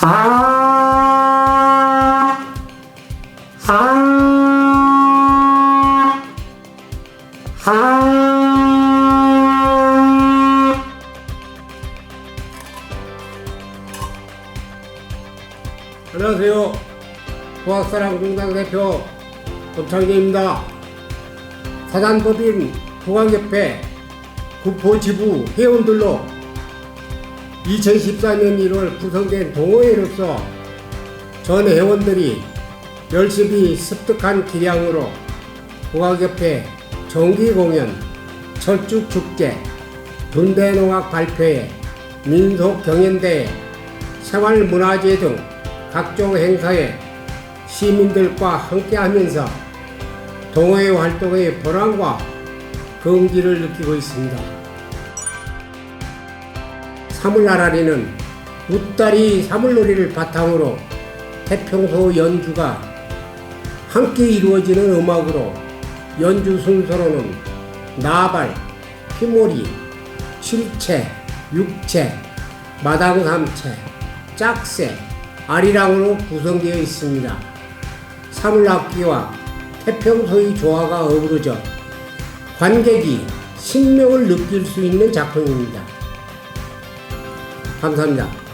아, 아, 아. 안녕하세요. 부학사랑공단 대표 권창재입니다. 사단법인 국악협회 구포지부 회원들로 2014년 1월 구성된 동호회로서 전 회원들이 열심히 습득한 기량으로 국악협회 정기공연, 철쭉축제, 군대농악 발표회, 민속경연대회, 생활문화제 등 각종 행사에 시민들과 함께하면서 동호회 활동의 보람과 긍지를 느끼고 있습니다. 사물나라리는 웃다리 사물놀이를 바탕으로 태평소 연주가 함께 이루어지는 음악으로 연주 순서로는 나발, 피몰이, 칠채, 육채, 마당삼채, 짝새, 아리랑으로 구성되어 있습니다. 사물악기와 태평소의 조화가 어우러져 관객이 신명을 느낄 수 있는 작품입니다. 감사합니다.